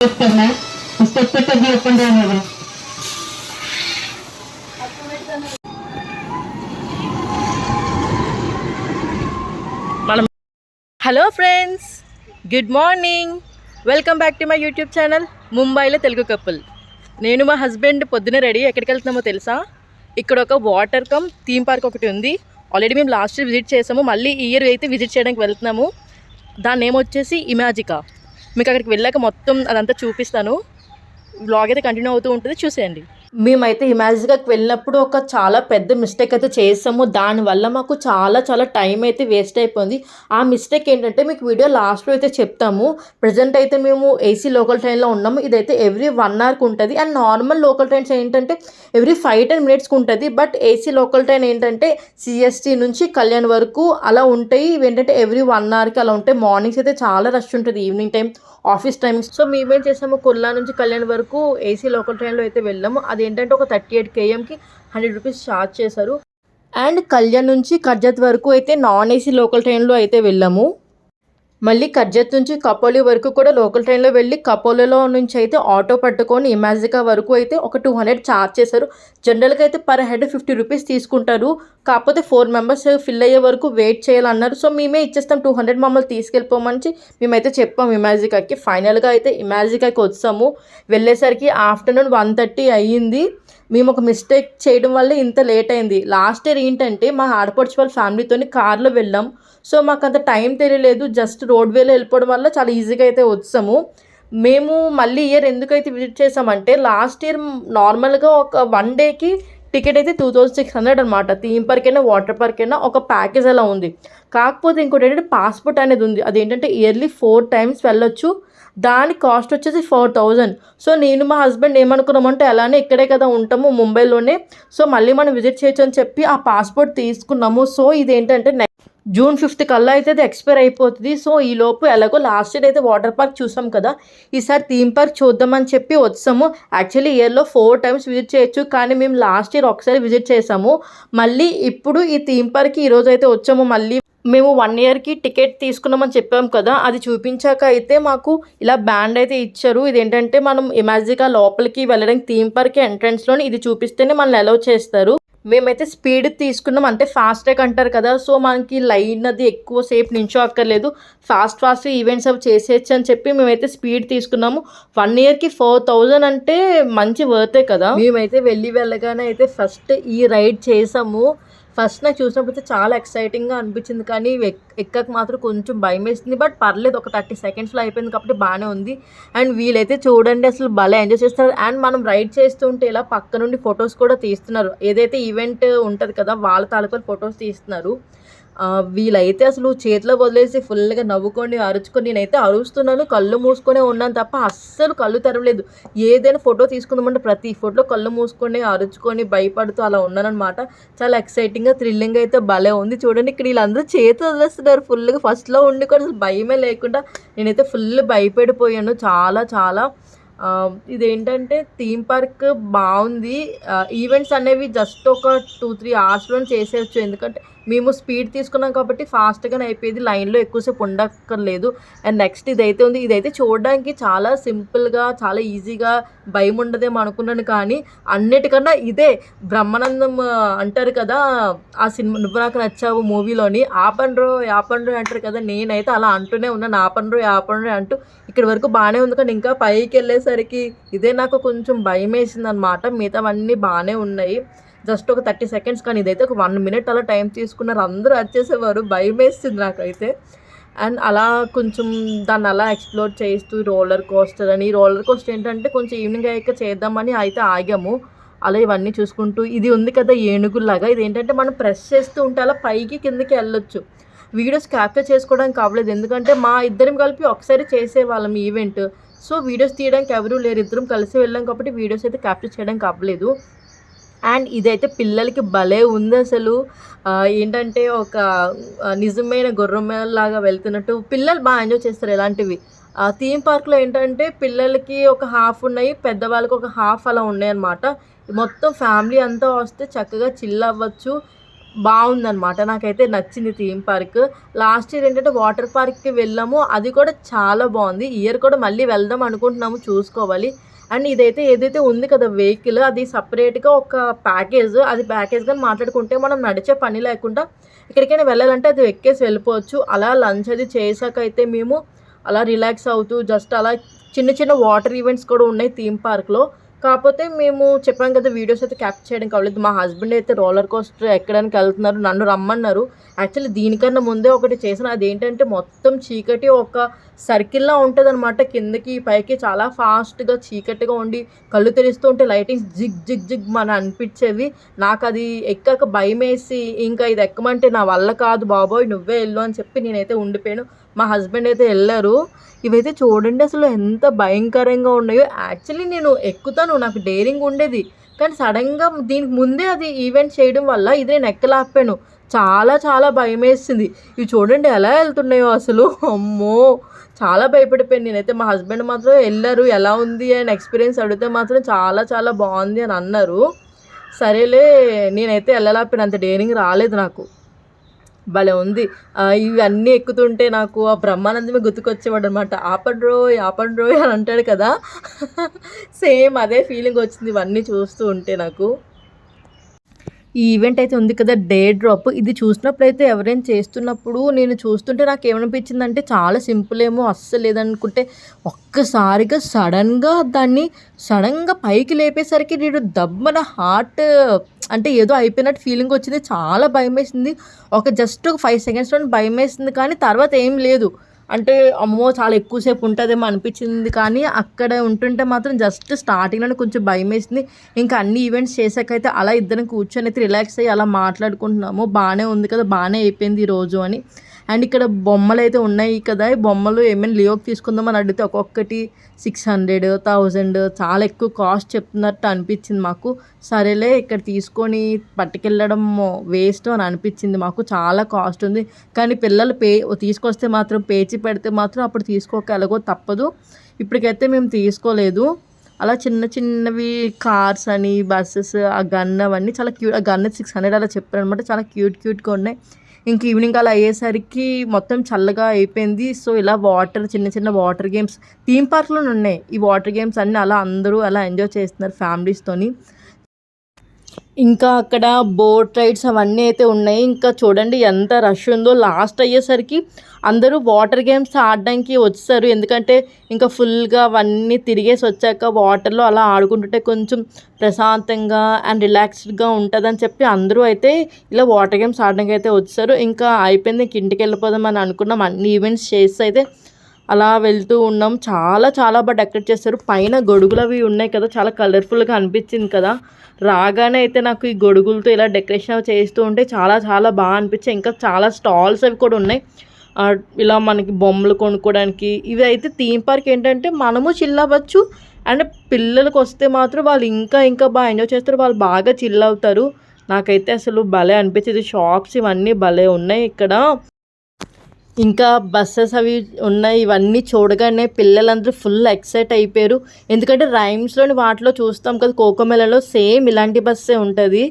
करना है स्टेप पे कभी ओपन डाउन होगा మనం hello friends good morning welcome back to my YouTube channel ముంబైలో తెలుగు కపుల్ నేను మా హస్బెండ్ పొద్దున రెడీ ఎక్కడికి వెళ్తున్నామో తెలుసా ఇక్కడ ఒక వాటర్ కమ్ థీమ్ పార్క్ ఒకటి ఉంది ఆల్రెడీ మేము లాస్ట్ ఇయర్ విజిట్ చేసాము మళ్ళీ ఈ ఇయర్ అయితే విజిట్ చేయడానికి వెళ్తున్నాము దాని నేమ్ వచ్చేసి ఇమాజికా మీకు అక్కడికి వెళ్ళాక మొత్తం అదంతా చూపిస్తాను. బ్లాగ్ అయితే కంటిన్యూ అవుతూ ఉంటుంది. చూసేయండి. మేమైతే ఇమాజికాకి వెళ్ళినప్పుడు ఒక చాలా పెద్ద మిస్టేక్ అయితే చేసాము. దానివల్ల మాకు చాలా చాలా టైం అయితే వేస్ట్ అయిపోయింది. ఆ మిస్టేక్ ఏంటంటే మీకు వీడియో లాస్ట్లో అయితే చెప్తాము. ప్రజెంట్ అయితే మేము ఏసీ లోకల్ ట్రైన్లో ఉన్నాము. ఇదైతే ఎవ్రీ వన్ అవర్కి ఉంటుంది. అండ్ నార్మల్ లోకల్ ట్రైన్స్ ఏంటంటే ఎవ్రీ ఫైవ్ టెన్ మినిట్స్కి ఉంటుంది. బట్ ఏసీ లోకల్ ట్రైన్ ఏంటంటే సిఎస్టీ నుంచి కళ్యాణ్ వరకు అలా ఉంటాయి. ఇవి ఏంటంటే ఎవ్రీ వన్ అవర్కి అలా ఉంటాయి. మార్నింగ్స్ అయితే చాలా రష్ ఉంటుంది. Evening time office timings. So మేమేం చేసాము కొల్లా నుంచి కళ్యాణ్ వరకు ఏసీ లోకల్ ట్రైన్లో అయితే వెళ్ళాము. అది ఏంటంటే ఒక థర్టీ ఎయిట్ కేఎంకి హండ్రెడ్ రూపీస్ ఛార్జ్ చేశారు. అండ్ కళ్యాణ్ నుంచి కర్జత్ వరకు అయితే నాన్ ఏసీ లోకల్ ట్రైన్లో అయితే వెళ్ళాము. మళ్ళీ కర్జత్ నుంచి కపోలి వరకు కూడా లోకల్ ట్రైన్లో వెళ్ళి కపోలిలో నుంచి అయితే ఆటో పట్టుకొని ఇమాజికా వరకు అయితే ఒక టూ హండ్రెడ్ ఛార్జ్ చేశారు. జనరల్గా అయితే పర్ హెడ్ ఫిఫ్టీ రూపీస్ తీసుకుంటారు. కాకపోతే ఫోర్ మెంబర్స్ ఫిల్ అయ్యే వరకు వెయిట్ చేయాలన్నారు. సో మేమే ఇచ్చేస్తాం టూ హండ్రెడ్ మమ్మల్ని తీసుకెళ్ళిపోమని మేమైతే చెప్పాం ఇమాజికాకి ఫైనల్గా అయితే ఇమాజికాకి వచ్చాము. వెళ్ళేసరికి ఆఫ్టర్నూన్ వన్ థర్టీ అయ్యింది. మేము ఒక మిస్టేక్ చేయడం వల్ల ఇంత లేట్ అయింది. లాస్ట్ ఇయర్ ఏంటంటే మా ఆడపడుచు వాళ్ళ ఫ్యామిలీతో కార్లో వెళ్ళాం. సో మాకు అంత టైం తెలియలేదు జస్ట్ రోడ్ వేలో వెళ్ళిపోవడం వల్ల చాలా ఈజీగా అయితే వచ్చాము. మేము మళ్ళీ ఇయర్ ఎందుకైతే విజిట్ చేసామంటే లాస్ట్ ఇయర్ నార్మల్గా ఒక వన్ డేకి టికెట్ అయితే టూ థౌజండ్ సిక్స్ హండ్రెడ్ అనమాట థీమ్ పార్క్ అయినా వాటర్ పార్క్ అయినా ఒక ప్యాకేజ్ అలా ఉంది. కాకపోతే ఇంకోటి ఏంటంటే పాస్పోర్ట్ అనేది ఉంది. అదేంటంటే ఇయర్లీ ఫోర్ టైమ్స్ వెళ్ళొచ్చు. దాని కాస్ట్ వచ్చేసి ఫోర్ థౌజండ్ సో నేను మా హస్బెండ్ ఏమనుకున్నామంటే అలానే ఇక్కడే కదా ఉంటాము ముంబైలోనే. సో మళ్ళీ మనం విజిట్ చేయొచ్చు అని చెప్పి ఆ పాస్పోర్ట్ తీసుకున్నాము. సో ఇదేంటంటే నెక్స్ట్ జూన్ ఫిఫ్త్ కల్లా అయితే అది ఎక్స్పైర్ అయిపోతుంది. సో ఈ లోపు ఎలాగో లాస్ట్ ఇయర్ అయితే వాటర్ పార్క్ చూసాం కదా. ఈసారి థీమ్ పార్క్ చూద్దామని చెప్పి వచ్చాము. యాక్చువల్లీ ఇయర్లో ఫోర్ టైమ్స్ విజిట్ చేయొచ్చు. కానీ మేము లాస్ట్ ఇయర్ ఒకసారి విజిట్ చేసాము. మళ్ళీ ఇప్పుడు ఈ థీమ్ పార్క్కి ఈరోజు అయితే వచ్చాము. మళ్ళీ మేము వన్ ఇయర్కి టికెట్ తీసుకున్నామని చెప్పాం కదా. అది చూపించాక అయితే మాకు ఇలా బ్యాండ్ అయితే ఇచ్చారు. ఇదేంటంటే మనం ఇమాజిగా లోపలికి వెళ్ళడానికి థీమ్ పార్క్ ఎంట్రన్స్లోని ఇది చూపిస్తేనే మనల్ని అలౌ చేస్తారు. మేమైతే స్పీడ్ తీసుకున్నాం. అంటే ఫాస్ట్ ట్రాక్ అంటారు కదా సో మనకి లైన్ అది ఎక్కువ సేపు నించో అక్కర్లేదు. ఫాస్ట్ ఫాస్ట్ ఈవెంట్స్ అవి చేసేయచ్చు అని చెప్పి మేమైతే స్పీడ్ తీసుకున్నాము. వన్ ఇయర్కి ఫోర్ థౌజండ్ అంటే మంచి వర్తే కదా. మేమైతే వెళ్ళి వెళ్ళగానే అయితే ఫస్ట్ ఈ రైడ్ చేసాము. ఫస్ట్ నాకు చూసినప్పుడు అయితే చాలా ఎక్సైటింగ్గా అనిపించింది. కానీ ఎక్- ఎక్కక మాత్రం కొంచెం భయం వేస్తుంది బట్ పర్లేదు ఒక థర్టీ సెకండ్స్లో అయిపోయింది కాబట్టి బాగానే ఉంది. అండ్ వీలైతే చూడండి అసలు భలే ఎంజాయ్ చేస్తారు అండ్ మనం రైడ్ చేస్తుంటే ఇలా పక్క నుండి ఫొటోస్ కూడా తీస్తున్నారు. ఏదైతే ఈవెంట్ ఉంటుంది కదా వాళ్ళ తాలూకా ఫొటోస్ తీస్తున్నారు. వీళ్ళైతే అసలు చేతిలో వదిలేసి ఫుల్గా నవ్వుకొని అరుచుకొని నేనైతే అరుస్తున్నాను. కళ్ళు మూసుకొనే ఉన్నాను తప్ప అస్సలు కళ్ళు తెరవలేదు. ఏదైనా ఫోటో తీసుకుందామంటే ప్రతి ఫోటో కళ్ళు మూసుకొని అరుచుకొని భయపడుతూ అలా ఉన్నానన్నమాట. చాలా ఎక్సైటింగ్గా థ్రిల్లింగ్ అయితే భలే ఉంది. చూడండి ఇక్కడ వీళ్ళందరూ చేతి వదిలేస్తున్నారు. ఫుల్గా ఫస్ట్లో ఉండి కూడా అసలు భయమే లేకుండా నేనైతే ఫుల్ భయపడిపోయాను. చాలా చాలా. ఇదేంటంటే థీమ్ పార్క్ బాగుంది. ఈవెంట్స్ అనేవి జస్ట్ ఒక టూ త్రీ అవర్స్లో చేసేయచ్చు. ఎందుకంటే మేము స్పీడ్ తీసుకున్నాం కాబట్టి ఫాస్ట్గానే అయిపోయేది. లైన్లో ఎక్కువసేపు ఉండక్కర్లేదు. అండ్ నెక్స్ట్ ఇదైతే ఉంది. ఇదైతే చూడడానికి చాలా సింపుల్గా చాలా ఈజీగా భయం ఉండదేమో అనుకున్నాను కానీ అన్నిటికన్నా ఇదే బ్రహ్మానందం అంటారు కదా ఆ సినిమా నువ్వు నాకు నచ్చావు మూవీలోని ఆపండ్రో ఆపండ్రో అంటారు కదా నేనైతే అలా అంటూనే ఉన్నాను. ఆపండ్రో ఆపండ్రో అంటూ ఇక్కడి వరకు బాగానే ఉంది కానీ ఇంకా పైకి వెళ్ళేసరికి ఇదే నాకు కొంచెం భయం వేసింది అనమాట మిగతావన్నీ బాగానే ఉన్నాయి. జస్ట్ ఒక థర్టీ సెకండ్స్ కానీ ఇదైతే ఒక వన్ మినిట్ అలా టైం తీసుకున్నారు. అందరూ వచ్చేసేవారు భయం వేస్తుంది నాకైతే. అండ్ అలా కొంచెం దాన్ని అలా ఎక్స్ప్లోర్ చేస్తూ రోలర్ కోస్టర్ అని రోలర్ కోస్టర్ ఏంటంటే కొంచెం ఈవినింగ్ అయ్యాక చేద్దామని అయితే ఆగాము. అలా ఇవన్నీ చూసుకుంటూ ఇది ఉంది కదా ఏనుగులాగా ఇది ఏంటంటే మనం ప్రెస్ చేస్తూ ఉంటే అలా పైకి కిందకి వెళ్ళొచ్చు. వీడియోస్ క్యాప్చర్ చేసుకోవడానికి అవ్వలేదు. ఎందుకంటే మా ఇద్దరం కలిపి ఒకసారి చేసేవాళ్ళం ఈవెంట్. సో వీడియోస్ తీయడానికి ఎవరూ లేరు. ఇద్దరం కలిసి వెళ్ళాం కాబట్టి వీడియోస్ అయితే క్యాప్చర్ చేయడానికి అవ్వలేదు. అండ్ ఇదైతే పిల్లలకి భలే ఉంది అసలు. ఏంటంటే ఒక నిజమైన గుర్రం లాగా వెళ్తున్నట్టు పిల్లలు బాగా ఎంజాయ్ చేస్తారు ఇలాంటివి. ఆ థీమ్ పార్క్లో ఏంటంటే పిల్లలకి ఒక హాఫ్ ఉన్నాయి పెద్దవాళ్ళకి ఒక హాఫ్ అలా ఉన్నాయి అనమాట మొత్తం ఫ్యామిలీ అంతా వస్తే చక్కగా చిల్ అవ్వచ్చు. బాగుందనమాట నాకైతే నచ్చింది థీమ్ పార్క్ లాస్ట్ ఇయర్ ఏంటంటే వాటర్ పార్క్కి వెళ్ళాము. అది కూడా చాలా బాగుంది. ఇయర్ కూడా మళ్ళీ వెళ్దాం అనుకుంటున్నాము చూసుకోవాలి. అండ్ ఇదైతే ఏదైతే ఉంది కదా వెహికల్ అది సపరేట్గా ఒక ప్యాకేజ్ అది ప్యాకేజ్ కానీ మాట్లాడుకుంటే మనం నడిచే పని లేకుండా ఎక్కడికైనా వెళ్ళాలంటే అది ఎక్కేసి వెళ్ళిపోవచ్చు. అలా లంచ్ అది చేసాక అయితే మేము అలా రిలాక్స్ అవుతూ జస్ట్ అలా చిన్న చిన్న వాటర్ ఈవెంట్స్ కూడా ఉన్నాయి థీమ్ పార్క్లో. కాకపోతే మేము చెప్పాం కదా వీడియోస్ అయితే క్యాప్చర్ చేయడం కావలేదు మా హస్బెండ్ అయితే రోలర్ కోస్టర్ ఎక్కడానికి వెళ్తున్నారు నన్ను రమ్మన్నారు. యాక్చువల్లీ దీనికన్నా ముందే ఒకటి చేసిన అదేంటంటే మొత్తం చీకటి ఒక సర్కిల్లా ఉంటుంది అనమాట కిందకి పైకి చాలా ఫాస్ట్గా చీకటిగా ఉండి కళ్ళు తెరుస్తూ ఉంటే లైటింగ్స్ జిగ్ జిగ్ జిగ్ మన అనిపించేవి. నాకు అది ఎక్కాక భయం వేసి ఇంకా ఇది ఎక్కమంటే నా వల్ల కాదు బాబోయ్ నువ్వే వెళ్ళు అని చెప్పి నేనైతే ఉండిపోయాను. మా హస్బెండ్ అయితే వెళ్ళారు. ఇవైతే చూడండి అసలు ఎంత భయంకరంగా ఉన్నాయో. యాక్చువల్లీ నేను ఎక్కుతాను నాకు డేరింగ్ ఉండేది. కానీ సడన్గా దీనికి ముందే అది ఈవెంట్ చేయడం వల్ల ఇది నేను ఎక్కలాపాను చాలా చాలా భయం వేసింది ఇవి చూడండి ఎలా వెళ్తున్నాయో అసలు. అమ్మో! చాలా భయపడిపోయాను. నేనైతే మా హస్బెండ్ మాత్రం వెళ్ళారు ఎలా ఉంది అని ఎక్స్పీరియన్స్ అడిగితే మాత్రం చాలా చాలా బాగుంది అని అన్నారు. సరేలే నేనైతే వెళ్ళలేకపోయాను. అంత డేరింగ్ రాలేదు నాకు. భలే ఉంది. ఇవన్నీ ఎక్కుతుంటే నాకు ఆ బ్రహ్మానందమే గుర్తుకొచ్చేవాడు అనమాట ఆపండి రోయ్ ఆపండి రోయ్ అని అంటాడు కదా. సేమ్ అదే ఫీలింగ్ వచ్చింది ఇవన్నీ చూస్తూ ఉంటే నాకు. ఈ ఈవెంట్ అయితే ఉంది కదా డే డ్రాప్. ఇది చూసినప్పుడు అయితే ఎవరైనా చేస్తున్నప్పుడు నేను చూస్తుంటే నాకు ఏమనిపించిందంటే చాలా సింపుల్ ఏమో అస్సలు లేదనుకుంటే ఒక్కసారిగా సడన్గా దాన్ని సడన్గా పైకి లేపేసరికి నేను దబ్బన హార్ట్ అంటే ఏదో అయిపోయినట్టు ఫీలింగ్ వచ్చింది. చాలా భయం వేసింది ఒక జస్ట్ ఒక ఫైవ్ సెకండ్స్లో భయం వేసింది కానీ తర్వాత ఏం లేదు. అంటే అమ్మో చాలా ఎక్కువసేపు ఉంటుందేమో అనిపించింది కానీ అక్కడ ఉంటుంటే మాత్రం జస్ట్ స్టార్టింగ్లోనే కొంచెం భయం వేసింది ఇంకా అన్ని ఈవెంట్స్ చేసాకైతే అలా ఇద్దరం కూర్చొని అయితే రిలాక్స్ అయ్యి అలా మాట్లాడుకుంటున్నాము. బాగానే ఉంది కదా బాగానే అయిపోయింది ఈరోజు రోజు అని. అండ్ ఇక్కడ బొమ్మలు అయితే ఉన్నాయి కదా ఈ బొమ్మలు ఏమైనా లియోకి తీసుకుందామని అడిగితే ఒక్కొక్కటి సిక్స్ హండ్రెడ్ థౌజండ్ చాలా ఎక్కువ కాస్ట్ చెప్తున్నట్టు అనిపించింది మాకు. సరేలే ఇక్కడ తీసుకొని పట్టుకెళ్ళడం వేస్ట్ అని అనిపించింది మాకు. చాలా కాస్ట్ ఉంది. కానీ పిల్లలు పే తీసుకొస్తే మాత్రం పేచి పెడితే మాత్రం అప్పుడు తీసుకోక ఎలాగో తప్పదు. ఇప్పటికైతే మేము తీసుకోలేదు. అలా చిన్న చిన్నవి కార్స్ అని బస్సెస్ ఆ గన్ అవన్నీ చాలా క్యూట్ ఆ గన్ సిక్స్ హండ్రెడ్ అలా చెప్పారు అనమాట చాలా క్యూట్ క్యూట్గా ఉన్నాయి. ఇంక ఈవినింగ్ అలా అయ్యేసరికి మొత్తం చల్లగా అయిపోయింది. సో ఇలా వాటర్ చిన్న చిన్న వాటర్ గేమ్స్ థీమ్ పార్క్లోనే ఉన్నాయి. ఈ వాటర్ గేమ్స్ అన్నీ అలా అందరూ అలా ఎంజాయ్ చేస్తున్నారు ఫ్యామిలీస్తోని ఇంకా అక్కడ బోట్ రైడ్స్ అవన్నీ అయితే ఉన్నాయి. ఇంకా చూడండి ఎంత రష్ ఉందో. లాస్ట్ అయ్యేసరికి అందరూ వాటర్ గేమ్స్ ఆడడానికి వచ్చేసారు. ఎందుకంటే ఇంకా ఫుల్గా అవన్నీ తిరిగేసి వచ్చాక వాటర్లో అలా ఆడుకుంటుంటే కొంచెం ప్రశాంతంగా అండ్ రిలాక్స్డ్గా ఉంటుందని చెప్పి అందరూ అయితే ఇలా వాటర్ గేమ్స్ ఆడడానికి అయితే వచ్చారు ఇంకా అయిపోయింది. ఇంక ఇంటికి వెళ్ళిపోదాం అని అనుకున్నాం. అన్ని ఈవెంట్స్ చేసి అయితే అలా వెళ్తూ ఉన్నాం. చాలా చాలా బాగా డెకరేట్ చేస్తారు పైన గొడుగులు అవి ఉన్నాయి కదా చాలా కలర్ఫుల్గా అనిపించింది కదా. రాగానే అయితే నాకు ఈ గొడుగులతో ఇలా డెకరేషన్ చేస్తూ ఉంటే చాలా చాలా బాగా అనిపించాయి. ఇంకా చాలా స్టాల్స్ అవి కూడా ఉన్నాయి. ఇలా మనకి బొమ్మలు కొనుక్కోవడానికి. ఇవి అయితే థీమ్ పార్క్ ఏంటంటే మనము చిల్ అవ్వచ్చు అండ్ పిల్లలకు వస్తే మాత్రం వాళ్ళు ఇంకా ఇంకా బాగా ఎంజాయ్ చేస్తారు. వాళ్ళు బాగా చిల్ అవుతారు. నాకైతే అసలు భలే అనిపించేది. షాప్స్ ఇవన్నీ భలే ఉన్నాయి ఇక్కడ. ఇంకా బస్సెస్ అవి ఉన్నాయి ఇవన్నీ చూడగానే పిల్లలందరూ ఫుల్ ఎక్సైట్ అయిపోయారు. ఎందుకంటే రైమ్స్లోని వాటిలో చూస్తాం కదా కోకోమెలలో సేమ్ ఇలాంటి బస్సే ఉంటుంది.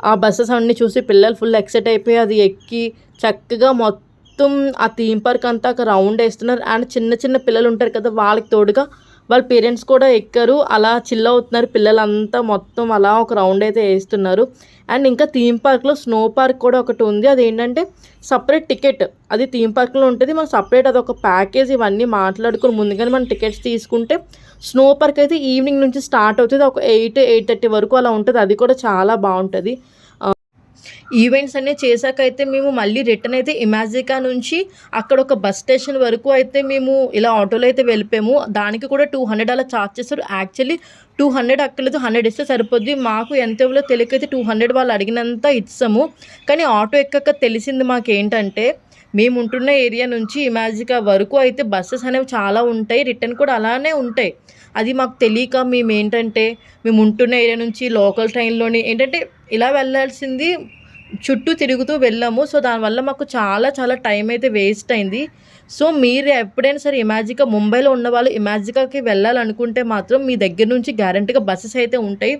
ఆ బస్సెస్ అన్నీ చూసి పిల్లలు ఫుల్ ఎక్సైట్ అయిపోయి అది ఎక్కి చక్కగా మొత్తం ఆ థీమ్ పార్క్ అంతా ఒక రౌండ్ వేస్తున్నారు. అండ్ చిన్న చిన్న పిల్లలు ఉంటారు కదా వాళ్ళకి తోడుగా వాళ్ళ పేరెంట్స్ కూడా ఎక్కరు. అలా చిల్ అవుతున్నారు పిల్లలంతా మొత్తం. అలా ఒక రౌండ్ అయితే వేస్తున్నారు. అండ్ ఇంకా థీమ్ పార్క్లో స్నో పార్క్ కూడా ఒకటి ఉంది. అది ఏంటంటే సపరేట్ టికెట్ అది థీమ్ పార్క్లో ఉంటుంది. మనం సపరేట్ అది ఒక ప్యాకేజ్ ఇవన్నీ మాట్లాడుకుని ముందుగానే మనం టికెట్స్ తీసుకుంటే స్నో పార్క్ అయితే ఈవినింగ్ నుంచి స్టార్ట్ అవుతుంది. ఒక ఎయిట్ ఎయిట్ థర్టీ వరకు అలా ఉంటుంది. అది కూడా చాలా బాగుంటుంది. ఈవెంట్స్ అన్నీ చేశాక అయితే మేము మళ్ళీ రిటర్న్ అయితే ఇమాజికా నుంచి అక్కడ ఒక బస్ స్టేషన్ వరకు అయితే మేము ఇలా ఆటోలో అయితే వెళ్ళిపోయాము. దానికి కూడా టూ హండ్రెడ్ అలా ఛార్జ్ చేస్తారు యాక్చువల్లీ టూ హండ్రెడ్ అక్కర్లేదు హండ్రెడ్ ఇస్తే సరిపోద్ది. మాకు ఎంత తెలియక తెలియకైతే టూ హండ్రెడ్ వాళ్ళు అడిగినంత ఇచ్చాము. కానీ ఆటో ఎక్కక తెలిసింది మాకు ఏంటంటే మేము ఉంటున్న ఏరియా నుంచి ఇమాజికా వరకు అయితే బస్సెస్ అనేవి చాలా ఉంటాయి. రిటర్న్ కూడా అలానే ఉంటాయి. అది మాకు తెలియక మేము ఏంటంటే మేము ఉంటున్న ఏరియా నుంచి లోకల్ ట్రైన్లోని ఏంటంటే ఇలా వెళ్ళాల్సింది చుట్టూ తిరుగుతూ వెళ్ళాము. సో దానివల్ల మాకు చాలా చాలా టైం అయితే వేస్ట్ అయింది. సో మీరు ఎప్పుడైనా సరే ఇమాజికా ముంబైలో ఉన్న వాళ్ళు ఇమాజికాకి వెళ్ళాలనుకుంటే మాత్రం మీ దగ్గర నుంచి గ్యారంటీగా బస్సెస్ అయితే ఉంటాయి.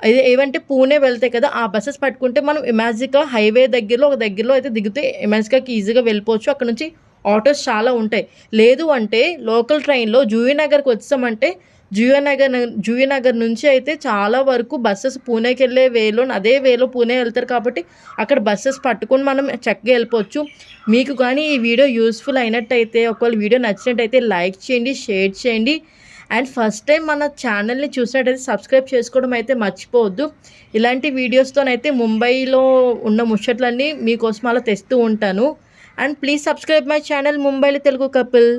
ఇది ఏవంటే పూణే వెళ్తే కదా ఆ బస్సెస్ పట్టుకుంటే మనం ఇమాజికా హైవే దగ్గరలో ఒక దగ్గరలో అయితే దిగితే ఇమాజికాకి ఈజీగా వెళ్ళిపోవచ్చు. అక్కడ నుంచి ఆటోస్ చాలా ఉంటాయి. లేదు అంటే లోకల్ ట్రైన్లో జూయినగర్కి వచ్చామంటే జూయనగర్ జూయనగర్ నుంచి అయితే చాలా వరకు బస్సెస్ పూణేకి వెళ్ళే వేలో అదే వేలో పూణే వెళ్తారు కాబట్టి అక్కడ బస్సెస్ పట్టుకొని మనం చక్కగా వెళ్ళిపోవచ్చు. మీకు కానీ ఈ వీడియో యూస్ఫుల్ అయినట్టయితే ఒకవేళ వీడియో నచ్చినట్టయితే లైక్ చేయండి షేర్ చేయండి. అండ్ ఫస్ట్ టైం మన ఛానల్ని చూసినట్టయితే సబ్స్క్రైబ్ చేసుకోవడం అయితే మర్చిపోవద్దు. ఇలాంటి వీడియోస్తోనైతే ముంబైలో ఉన్న ముచ్చట్లన్నీ మీకోసం అలా తెస్తూ ఉంటాను. And please subscribe my channel ముంబైలో తెలుగు కపుల్